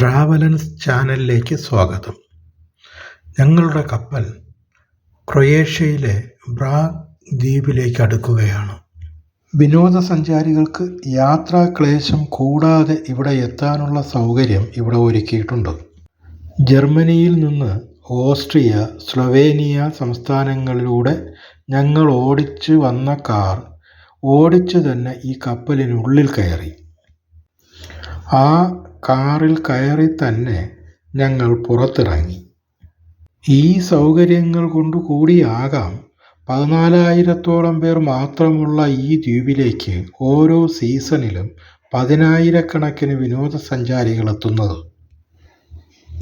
ട്രാവലൻസ് ചാനലിലേക്ക് സ്വാഗതം. ഞങ്ങളുടെ കപ്പൽ ക്രൊയേഷ്യയിലെ ബ്രാ ദ്വീപിലേക്ക് അടുക്കുകയാണ്. വിനോദസഞ്ചാരികൾക്ക് യാത്രാക്ലേശം കൂടാതെ ഇവിടെ എത്താനുള്ള സൗകര്യം ഇവിടെ ഒരുക്കിയിട്ടുണ്ട്. ജർമ്മനിയിൽ നിന്ന് ഓസ്ട്രിയ സ്ലൊവേനിയ സംസ്ഥാനങ്ങളിലൂടെ ഞങ്ങൾ ഓടിച്ച് വന്ന കാർ ഓടിച്ചു തന്നെ ഈ കപ്പലിനുള്ളിൽ കയറി. ആ കാറിൽ കയറി തന്നെ ഞങ്ങൾ പുറത്തിറങ്ങി. ഈ സൗകര്യങ്ങൾ കൊണ്ട് കൂടിയാകാം പതിനാലായിരത്തോളം പേർ മാത്രമുള്ള ഈ ദ്വീപിലേക്ക് ഓരോ സീസണിലും പതിനായിരക്കണക്കിന് വിനോദസഞ്ചാരികൾ എത്തുന്നത്.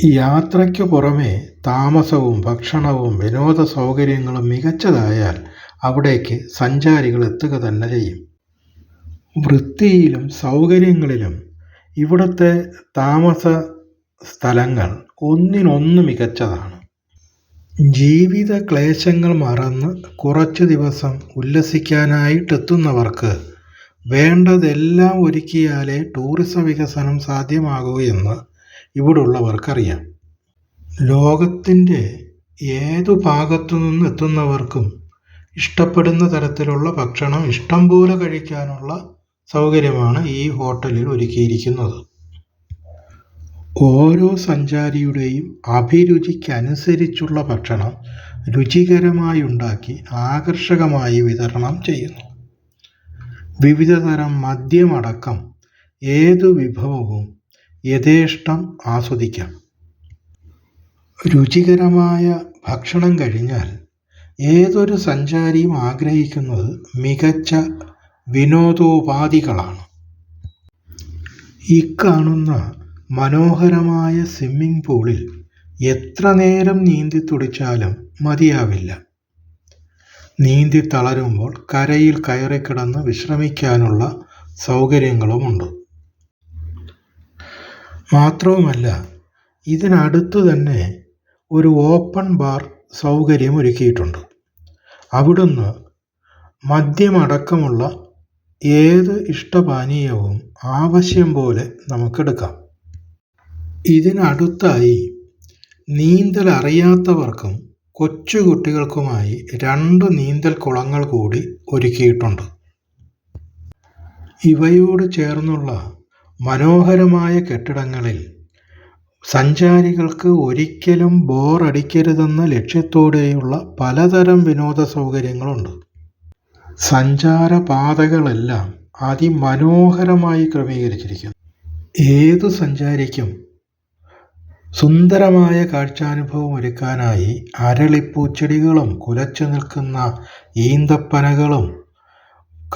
യാത്രയ്ക്ക് പുറമെ താമസവും ഭക്ഷണവും വിനോദ സൗകര്യങ്ങളും മികച്ചതായാൽ അവിടേക്ക് സഞ്ചാരികൾ എത്തുക തന്നെ ചെയ്യും. വൃത്തിയിലും സൗകര്യങ്ങളിലും ഇവിടുത്തെ താമസ സ്ഥലങ്ങൾ ഒന്നിനൊന്ന് മികച്ചതാണ്. ജീവിത ക്ലേശങ്ങൾ മറന്ന് കുറച്ച് ദിവസം ഉല്ലസിക്കാനായിട്ടെത്തുന്നവർക്ക് വേണ്ടതെല്ലാം ഒരുക്കിയാലേ ടൂറിസം വികസനം സാധ്യമാകൂ എന്ന് ഇവിടുള്ളവർക്കറിയാം. ലോകത്തിന്റെ ഏതു ഭാഗത്തു നിന്ന് എത്തുന്നവർക്കും ഇഷ്ടപ്പെടുന്ന തരത്തിലുള്ള ഭക്ഷണം ഇഷ്ടം പോലെ കഴിക്കാനുള്ള സൗകര്യമാണ് ഈ ഹോട്ടലിൽ ഒരുക്കിയിരിക്കുന്നത്. ഓരോ സഞ്ചാരിയുടെയും അഭിരുചിക്കനുസരിച്ചുള്ള ഭക്ഷണം രുചികരമായി ഉണ്ടാക്കി ആകർഷകമായി വിതരണം ചെയ്യുന്നു. വിവിധതരം മദ്യമടക്കം ഏതു വിഭവവും യഥേഷ്ടം ആസ്വദിക്കാം. രുചികരമായ ഭക്ഷണം കഴിഞ്ഞാൽ ഏതൊരു സഞ്ചാരിയും ആഗ്രഹിക്കുന്നത് മികച്ച വിനോദോപാധികളാണ്. കാണുന്ന മനോഹരമായ സ്വിമ്മിംഗ് പൂളിൽ എത്ര നേരം നീന്തി തുടിച്ചാലും മതിയാവില്ല. നീന്തി തളരുമ്പോൾ കരയിൽ കയറിക്കിടന്ന് വിശ്രമിക്കാനുള്ള സൗകര്യങ്ങളുമുണ്ട്. മാത്രവുമല്ല ഇതിനടുത്ത് തന്നെ ഒരു ഓപ്പൺ ബാർ സൗകര്യം ഒരുക്കിയിട്ടുണ്ട് അവിടുന്ന് മദ്യമടക്കമുള്ള ഏത് ഇഷ്ടപാനീയവും ആവശ്യം പോലെ നമുക്കെടുക്കാം. ഇതിനടുത്തായി നീന്തൽ അറിയാത്തവർക്കും കൊച്ചുകുട്ടികൾക്കുമായി രണ്ട് നീന്തൽ കുളങ്ങൾ കൂടി ഒരുക്കിയിട്ടുണ്ട്. ഇവയോട് ചേർന്നുള്ള മനോഹരമായ കെട്ടിടങ്ങളിൽ സഞ്ചാരികൾക്ക് ഒരിക്കലും ബോറടിക്കരുതെന്ന ലക്ഷ്യത്തോടെയുള്ള പലതരം വിനോദ സൗകര്യങ്ങളുണ്ട് സഞ്ചാരപാതകളെല്ലാം അതിമനോഹരമായി ക്രമീകരിച്ചിരിക്കുന്നു. ഏതു സഞ്ചാരിക്കും സുന്ദരമായ കാഴ്ചാനുഭവം ഒരുക്കാനായി അരളിപ്പൂച്ചെടികളും കുലച്ചു നിൽക്കുന്ന ഈന്തപ്പനകളും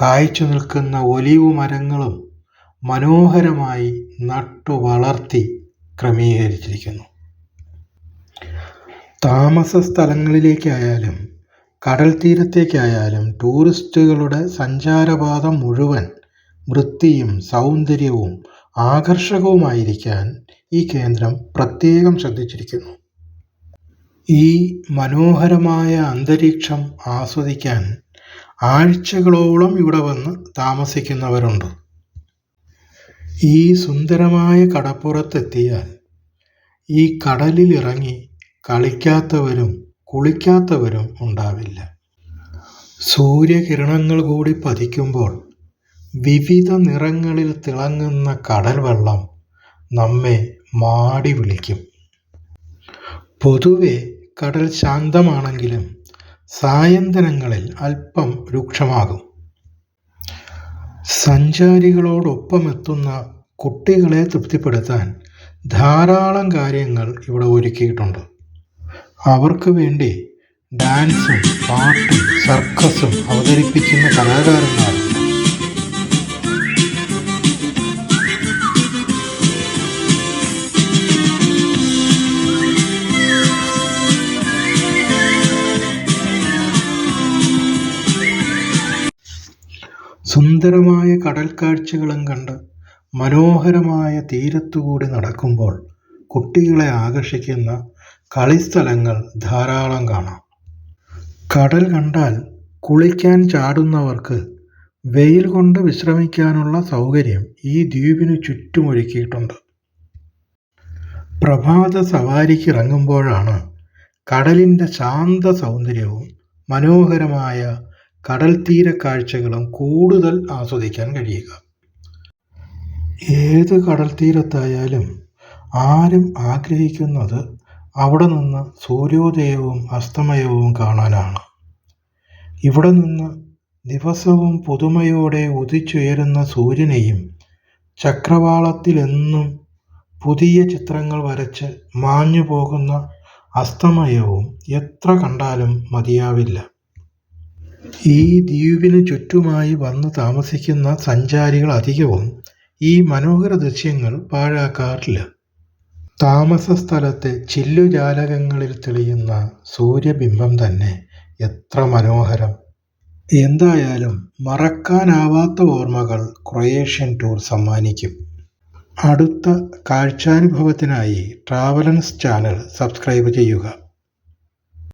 കായ്ച്ചു നിൽക്കുന്ന ഒലിവ് മരങ്ങളും മനോഹരമായി നട്ടു വളർത്തി ക്രമീകരിച്ചിരിക്കുന്നു. താമസ സ്ഥലങ്ങളിലേക്കായാലും കടൽ തീരത്തേക്കായാലും ടൂറിസ്റ്റുകളുടെ സഞ്ചാരപാത മുഴുവൻ വൃത്തിയും സൗന്ദര്യവും ആകർഷകവുമായിരിക്കാൻ ഈ കേന്ദ്രം പ്രത്യേകം ശ്രദ്ധിച്ചിരിക്കുന്നു. ഈ മനോഹരമായ അന്തരീക്ഷം ആസ്വദിക്കാൻ ആഴ്ചകളോളം ഇവിടെ വന്ന് താമസിക്കുന്നവരുണ്ട്. ഈ സുന്ദരമായ കടപ്പുറത്തെത്തിയാൽ ഈ കടലിലിറങ്ങി കളിക്കാത്തവരും കുളിക്കാത്തവരും ഉണ്ടാവില്ല. സൂര്യകിരണങ്ങൾ കൂടി പതിക്കുമ്പോൾ വിവിധ നിറങ്ങളിൽ തിളങ്ങുന്ന കടൽ വെള്ളം നമ്മെ മാടി വിളിക്കും. പൊതുവെ കടൽ ശാന്തമാണെങ്കിലും സായന്തനങ്ങളിൽ അല്പം രൂക്ഷമാകും. സഞ്ചാരികളോടൊപ്പം എത്തുന്ന കുട്ടികളെ തൃപ്തിപ്പെടുത്താൻ ധാരാളം കാര്യങ്ങൾ ഇവിടെ ഒരുക്കിയിട്ടുണ്ട്. അവർക്ക് വേണ്ടി ഡാൻസും പാട്ടും സർക്കസും അവതരിപ്പിക്കുന്ന കലാകാരന്മാർ. സുന്ദരമായ കടൽ കാഴ്ചകളും കണ്ട് മനോഹരമായ തീരത്തുകൂടി നടക്കുമ്പോൾ കുട്ടികളെ ആകർഷിക്കുന്ന കളിസ്ഥലങ്ങൾ ധാരാളം കാണാം. കടൽ കണ്ടാൽ കുളിക്കാൻ ചാടുന്നവർക്ക് വെയിൽ കൊണ്ട് വിശ്രമിക്കാനുള്ള സൗകര്യം ഈ ദ്വീപിനു ചുറ്റുമൊരുക്കിയിട്ടുണ്ട്. പ്രഭാത സവാരിക്ക് ഇറങ്ങുമ്പോഴാണ് കടലിന്റെ ശാന്ത സൗന്ദര്യവും മനോഹരമായ കടൽ തീര കാഴ്ചകളും കൂടുതൽ ആസ്വദിക്കാൻ കഴിയുക. ഏത് കടൽ തീരത്തായാലും ആരും ആഗ്രഹിക്കുന്നത് അവിടെ നിന്ന് സൂര്യോദയവും അസ്തമയവും കാണാനാണ്. ഇവിടെ നിന്ന് ദിവസവും പുതുമയോടെ ഉദിച്ചുയരുന്ന സൂര്യനെയും ചക്രവാളത്തിലെന്നും പുതിയ ചിത്രങ്ങൾ വരച്ച് മാഞ്ഞു പോകുന്ന അസ്തമയവും എത്ര കണ്ടാലും മതിയാവില്ല. ഈ ദ്വീപിന് ചുറ്റുമായി വന്ന് താമസിക്കുന്ന സഞ്ചാരികൾ അധികവും ഈ മനോഹര ദൃശ്യങ്ങൾ പാഴാക്കാറില്ല. താമസ സ്ഥലത്തെ ചില്ലുജാലകങ്ങളിൽ തെളിയുന്ന സൂര്യബിംബം തന്നെ എത്ര മനോഹരം. എന്തായാലും മറക്കാനാവാത്ത ഓർമ്മകൾ ക്രൊയേഷ്യൻ ടൂർ സമ്മാനിക്കും. അടുത്ത കാഴ്ചാനുഭവത്തിനായി ട്രാവലൻസ് ചാനൽ സബ്സ്ക്രൈബ് ചെയ്യുക.